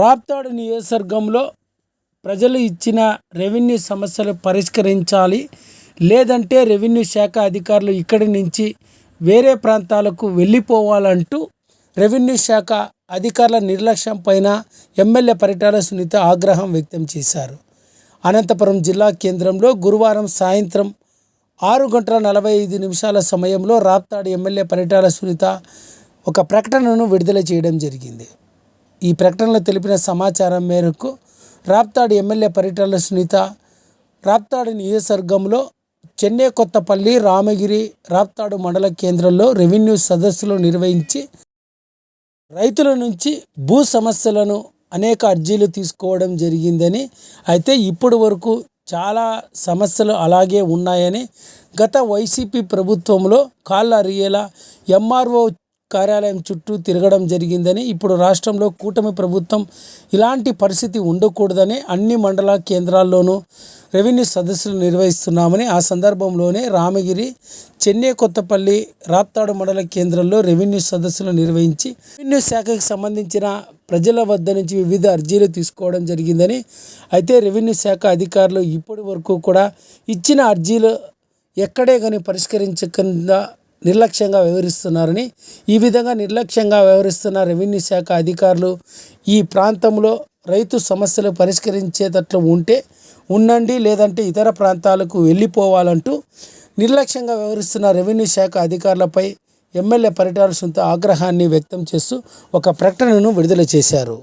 రాప్తాడు నియోజకవర్గంలో ప్రజలు ఇచ్చిన రెవెన్యూ సమస్యలు పరిష్కరించాలి. లేదంటే రెవెన్యూ శాఖ అధికారులు ఇక్కడి నుంచి వేరే ప్రాంతాలకు వెళ్ళిపోవాలంటూ రెవెన్యూ శాఖ అధికారుల నిర్లక్ష్యం పైన ఎమ్మెల్యే పరిటాల సునీత ఆగ్రహం వ్యక్తం చేశారు. అనంతపురం జిల్లా కేంద్రంలో గురువారం సాయంత్రం ఆరు గంటల నలభై ఐదు నిమిషాల సమయంలో రాప్తాడు ఎమ్మెల్యే పరిటాల సునీత ఒక ప్రకటనను విడుదల చేయడం జరిగింది. ఈ ప్రకటనలో తెలిపిన సమాచారం మేరకు రాప్తాడు ఎమ్మెల్యే పరిటాల సునీత రాప్తాడు నియోజకవర్గంలో చెన్నై కొత్తపల్లి రామగిరి రాప్తాడు మండల కేంద్రంలో రెవెన్యూ సదస్సులు నిర్వహించి రైతుల నుంచి భూ సమస్యలను అనేక అర్జీలు తీసుకోవడం జరిగిందని అయితే ఇప్పటి వరకు చాలా సమస్యలు అలాగే ఉన్నాయని గత వైసీపీ ప్రభుత్వంలో కాళ్ళ అరిగేలా ఎంఆర్ఓ కార్యాలయం చుట్టూ తిరగడం జరిగిందని ఇప్పుడు రాష్ట్రంలో కూటమి ప్రభుత్వం ఇలాంటి పరిస్థితి ఉండకూడదని అన్ని మండల కేంద్రాల్లోనూ రెవెన్యూ సదస్సులు నిర్వహిస్తున్నామని ఆ సందర్భంలోనే రామగిరి చెన్నై కొత్తపల్లి రాప్తాడు మండల కేంద్రంలో రెవెన్యూ సదస్సులు నిర్వహించి రెవెన్యూ శాఖకు సంబంధించిన ప్రజల వద్ద నుంచి వివిధ అర్జీలు తీసుకోవడం జరిగిందని అయితే రెవెన్యూ శాఖ అధికారులు ఇప్పటి వరకు కూడా ఇచ్చిన అర్జీలు ఎక్కడే కానీ పరిష్కరించకుండా నిర్లక్ష్యంగా వ్యవహరిస్తున్నారని ఈ విధంగా నిర్లక్ష్యంగా వ్యవహరిస్తున్న రెవెన్యూ శాఖ అధికారులు ఈ ప్రాంతంలో రైతు సమస్యలు పరిష్కరించేటట్లు ఉంటే ఉండండి లేదంటే ఇతర ప్రాంతాలకు వెళ్ళిపోవాలంటూ నిర్లక్ష్యంగా వ్యవహరిస్తున్న రెవెన్యూ శాఖ అధికారులపై ఎమ్మెల్యే పరిటాల సొంత ఆగ్రహాన్ని వ్యక్తం చేస్తూ ఒక ప్రకటనను విడుదల చేశారు.